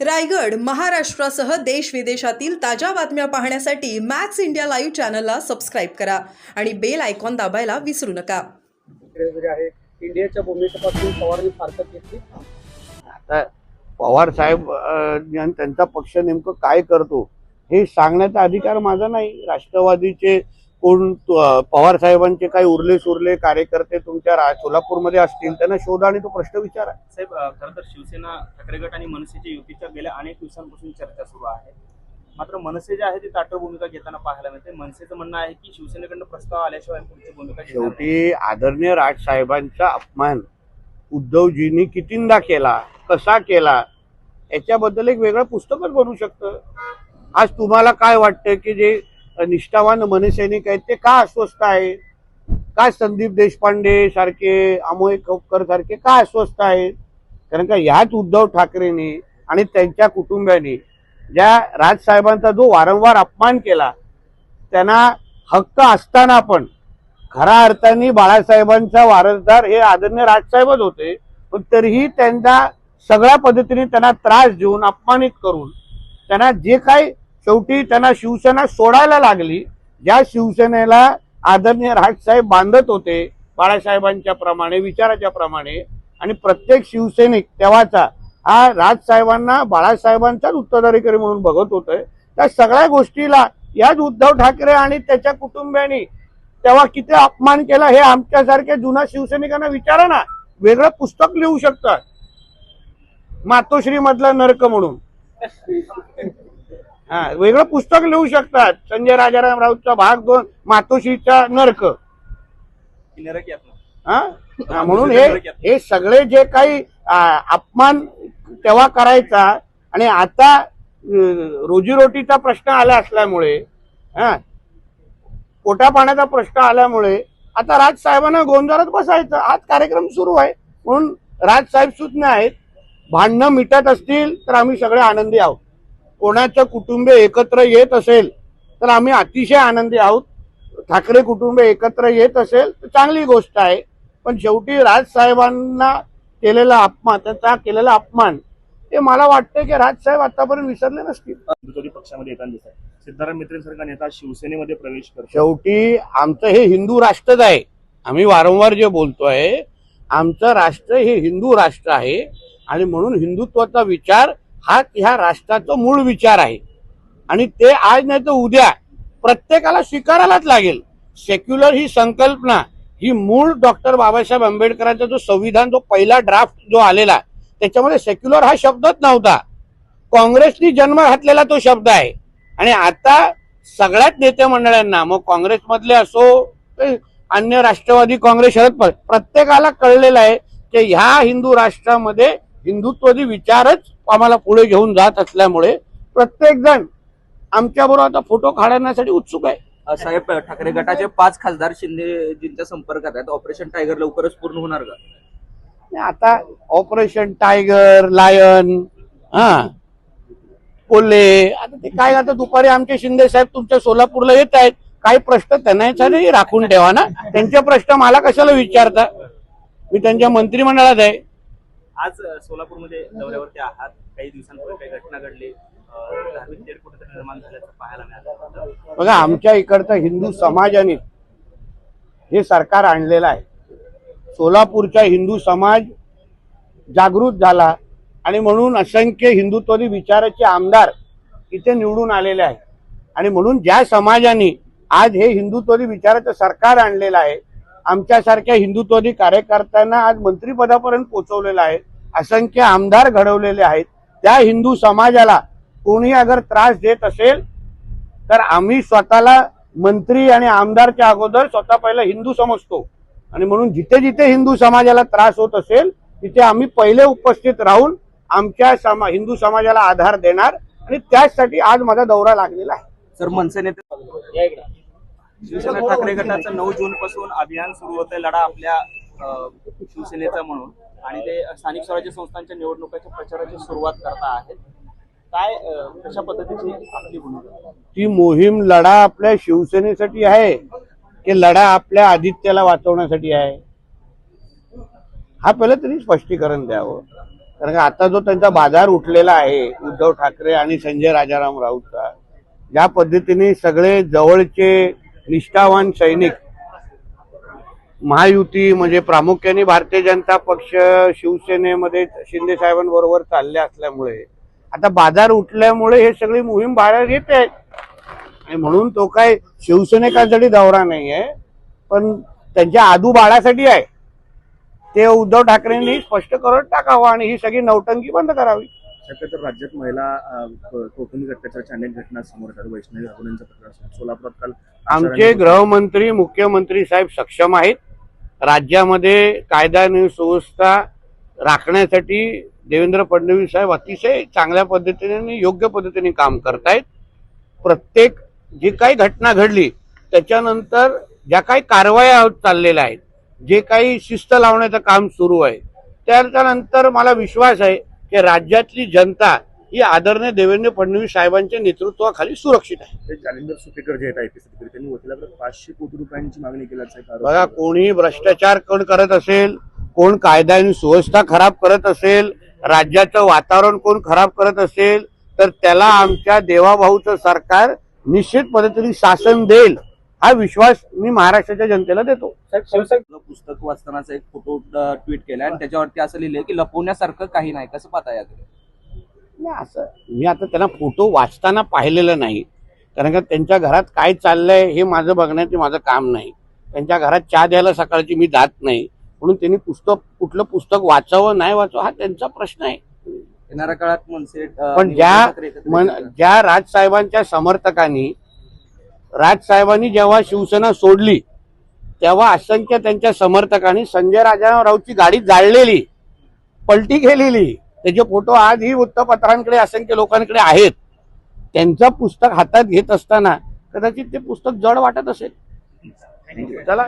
रायगड महाराष्ट्रासह देश विदेशातील ताज्या बातम्या पाहण्यासाठी मॅक्स इंडिया लाईव्ह चॅनलला सबस्क्राईब करा आणि बेल आयकॉन दाबायला विसरू नका. आहे. इंडियाच्या भूमिकेपासून पवारांनी फारकत घेतली. आता पवार साहेब त्यांचा पक्ष नेमकं काय करतो हे सांगण्याचा अधिकार माझा नाही. राष्ट्रवादीचे कोण पवार साहेबांचे काही उरले सुरले कार्यकर्ते तुमच्या सोलापूरमध्ये असतील त्यांना शोधा आणि तो प्रश्न विचारा. साहेब खरं तर शिवसेना ठाकरे गट आणि मनसेच्या युतीच्या गेल्या अनेक दिवसांपासून चर्चा सुरू आहे. मात्र मनसे जे आहे ती ताटळ भूमिका घेताना पाहायला मिळते. मनसेचं म्हणणं आहे की शिवसेनेकडनं प्रस्ताव आल्याशिवाय पुढची भूमिका. शेवटी आदरणीय राज साहेबांचा अपमान उद्धवजींनी कितींदा केला कसा केला याच्याबद्दल एक वेगळं पुस्तकच बनू शकतं. आज तुम्हाला काय वाटतं की जे निष्ठावान मनसैनिक आहेत ते का अस्वस्थ आहेत का संदीप देशपांडे सारखे अमोय खोपकर सारखे का अस्वस्थ आहेत? कारण का ह्याच उद्धव ठाकरेंनी आणि त्यांच्या कुटुंबियांनी ज्या राजसाहेबांचा जो वारंवार अपमान केला त्यांना हक्क असताना पण खऱ्या अर्थाने बाळासाहेबांचा वारसदार हे आदरणीय राजसाहेबच होते. पण तरीही त्यांचा सगळ्या पद्धतीने त्यांना त्रास देऊन अपमानित करून त्यांना जे काही शेवटी त्यांना शिवसेना सोडायला लागली. ज्या शिवसेनेला आदरणीय राजसाहेब बांधत होते बाळासाहेबांच्या प्रमाणे विचाराच्या प्रमाणे आणि प्रत्येक शिवसैनिक तेव्हाचा हा राजसाहेबांना बाळासाहेबांचाच उत्तराधिकारी म्हणून बघत होतोय त्या सगळ्या गोष्टीला याच उद्धव ठाकरे आणि त्याच्या कुटुंबियांनी तेव्हा किती अपमान केला हे आमच्यासारख्या जुन्या शिवसैनिकांना विचारा ना. वेगळं पुस्तक लिहू शकतात. मातोश्री मधला नरक म्हणून. हा वेगळं पुस्तक लिहू शकतात. संजय राजाराम राऊतचा भाग दोन मातोश्रीचा नरक. हा? म्हणून हे हे सगळे जे काही अपमान तेव्हा करायचा आणि आता रोजीरोटीचा प्रश्न आला असल्यामुळे हा पोटा पाण्याचा प्रश्न आल्यामुळे आता राज साहेबांना गोंधळात बसायचं. आज कार्यक्रम सुरू आहे. म्हणून राज साहेब सुज्ञ आहेत. भांडणं मिटत असतील तर आम्ही सगळे आनंदी आहोत. कोणाचं कुटुंब एकत्र येत असेल तर आम्ही अतिशय आनंदी आहोत. ठाकरे कुटुंब एकत्र येत असेल तर चांगली गोष्ट आहे. पण शेवटी राजसाहेबांना केलेला अपमान त्यांचा केलेला अपमान हे मला वाटतं की राजसाहेब आतापर्यंत विसरले नसतील. पक्षामध्ये येताना आहे सिद्धाराम मित्रेंसारखा नेता शिवसेनेमध्ये प्रवेश करतो. शेवटी आमचं हे हिंदू राष्ट्रच आहे. आम्ही वारंवार जे बोलतोय आमचं राष्ट्र हे हिंदू राष्ट्र आहे. आणि म्हणून हिंदुत्वाचा विचार हा ह्या राष्ट्राचा मूळ विचार आहे. आणि ते आज नाही तर उद्या प्रत्येकाला स्वीकारायलाच लागेल. सेक्युलर ही संकल्पना ही मूळ डॉक्टर बाबासाहेब आंबेडकरांचा जो संविधान जो पहिला ड्राफ्ट जो आलेला त्याच्यामध्ये सेक्युलर हा शब्दच नव्हता. काँग्रेसनी जन्म घातलेला तो शब्द आहे. आणि आता सगळ्याच नेते मंडळांना मग काँग्रेसमधले असो ते अन्य राष्ट्रवादी काँग्रेस शरद पवार प्रत्येकाला कळलेलं आहे की ह्या हिंदू राष्ट्रामध्ये हिंदुत्ववादी विचारच आम्हाला पुढे घेऊन जात असल्यामुळे प्रत्येक जण आमच्या बरोबर आता फोटो काढण्यासाठी उत्सुक आहे. साहेब ठाकरे गटाचे पाच खासदार शिंदेजींच्या संपर्कात आहेत. ऑपरेशन टायगर लवकरच पूर्ण होणार का? आता ऑपरेशन टायगर लायन हा कोल्हे आता ते काय आता दुपारी आमचे शिंदे साहेब तुमच्या सोलापूरला येत आहेत. काही प्रश्न त्यांना राखून ठेवा ना. त्यांचे प्रश्न मला कशाला विचारता? मी त्यांच्या मंत्रिमंडळात आहे. आज सोलापूरमध्ये दौऱ्यावरती आहात. काही दिवसांपूर्वी काही घटना घडली. धार्मिक तेढ कुठेतरी निर्माण झाल्याचं पाहायला मिळालं. बघा आमच्या इकडचं हिंदू समाजाने हे सरकार आणलेलं आहे. सोलापूरचा हिंदू समाज जागृत झाला आणि म्हणून असंख्य हिंदुत्ववादी विचाराचे आमदार इथे निवडून आलेले आहेत. आणि म्हणून ज्या समाजाने आज हे हिंदुत्ववादी विचाराचं सरकार आणलेलं आहे आमच्यासारख्या हिंदुत्ववादी कार्यकर्त्यांना आज मंत्रिपदापर्यंत पोहोचवलेलं आहे. असंख्य आमदार घडवलेले आहेत. त्या हिंदू समाजाला कोणी अगर त्रास देत असेल तर आम्ही स्वतःला मंत्री आणि आमदारच्या अगोदर स्वतः पहिला हिंदू समजतो. आणि म्हणून जिथे जिथे हिंदू समाजाला त्रास होत असेल तिथे आम्ही पहिले उपस्थित राहून आमच्या समा हिंदू समाजाला आधार देणार. आणि त्याचसाठी आज माझा दौरा लागलेला आहे. सर मनसे नेते शिवसेना ठाकरे गटाचं नऊ जून पासून अभियान सुरू होतंय लढा आपल्या शिवसेनेचा म्हणून. आणि ते स्थानिक स्वराज्य संस्थांच्या निवडणुकाच्या प्रचाराची सुरुवात करता आहेत. काय कशा पद्धतीची आपली भूमिका? ती मोहीम लढा आपल्या शिवसेनेसाठी आहे की लढा आपल्या आदित्याला वाचवण्यासाठी आहे? हा पहिलं तरी स्पष्टीकरण द्यावं. कारण का आता जो त्यांचा बाजार उठलेला आहे उद्धव ठाकरे आणि संजय राजाराम राऊतचा ज्या पद्धतीने सगळे जवळचे निष्ठावान सैनिक महायुती म्हणजे प्रामुख्याने भारतीय जनता पक्ष शिवसेनेमध्ये शिंदे साहेबांबरोबर चालले असल्यामुळे. आता बाजार उठल्यामुळे हे सगळी मोहीम बाहेर येते. आहे आणि म्हणून तो काय शिवसेनेकांसाठी दौरा नाही आहे पण त्यांच्या आदू बाळासाठी आहे. ते उद्धव ठाकरेंनी स्पष्ट करून टाकावं आणि ही सगळी नौटंकी बंद करावी. शक्यतो राज्यात महिला कौटुंबिक अत्याचाराच्या अनेक घटना समोर येतात. वैष्णवी हगवण्यांचा प्रकार सोलापुरात काल आमचे गृहमंत्री मुख्यमंत्री साहेब सक्षम आहेत. राज्यामध्ये कायदा आणि सुव्यवस्था राखण्यासाठी देवेंद्र फडणवीस साहेब अतिशय चांगल्या पद्धतीने आणि योग्य पद्धतीने काम करतायत. प्रत्येक जी काही घटना घडली त्याच्यानंतर ज्या काही कारवाया चाललेल्या आहेत जे काही शिस्त लावण्याचं काम सुरू आहे त्याच्यानंतर मला विश्वास आहे की राज्यातली जनता ही आदरणीय देवेंद्र फडणवीस साहेबांच्या नेतृत्वाखाली सुरक्षित आहे. ते जालिंदर सुपेकर जे आहेत आयपीएस अधिकारी त्यांनी वकिलाकडे पाचशे कोटी रुपयांची मागणी केल्याचा बघा कोणी भ्रष्टाचार कोण करत असेल कोण कायदा आणि सुव्यवस्था खराब करत असेल राज्याचं वातावरण कोण खराब करत असेल तर त्याला आमच्या देवाभाऊचं सरकार निश्चित पद्धतीने शासन देईल हा विश्वास मी महाराष्ट्राच्या जनतेला देतो. पुस्तक वाचतानाचा एक फोटो ट्विट केलाय आणि त्याच्यावरती असं लिहिलंय की लपवण्यासारखं काही नाही. कसं पाहता याकडे नाही असं मी आता त्यांना फोटो वाचताना पाहिलेलं नाही. कारण का त्यांच्या घरात काय चाललंय हे माझं बघण्याचे माझं काम नाही. त्यांच्या घरात चहा द्यायला सकाळची मी जात नाही. म्हणून त्यांनी पुस्तक कुठलं पुस्तक वाचावं नाही वाचावं हा त्यांचा प्रश्न आहे. येणाऱ्या काळात मनसे पण ज्या? ज्या राजसाहेबांच्या समर्थकांनी राजसाहेबांनी जेव्हा शिवसेना सोडली तेव्हा असंख्य त्यांच्या समर्थकांनी संजय राजारावची गाडी जाळलेली पलटी केलेली. त्याचे फोटो आजही वृत्तपत्रांकडे असंख्य लोकांकडे आहेत त्यांचं पुस्तक हातात घेत असताना कदाचित ते पुस्तक जड वाटत असेल. चला.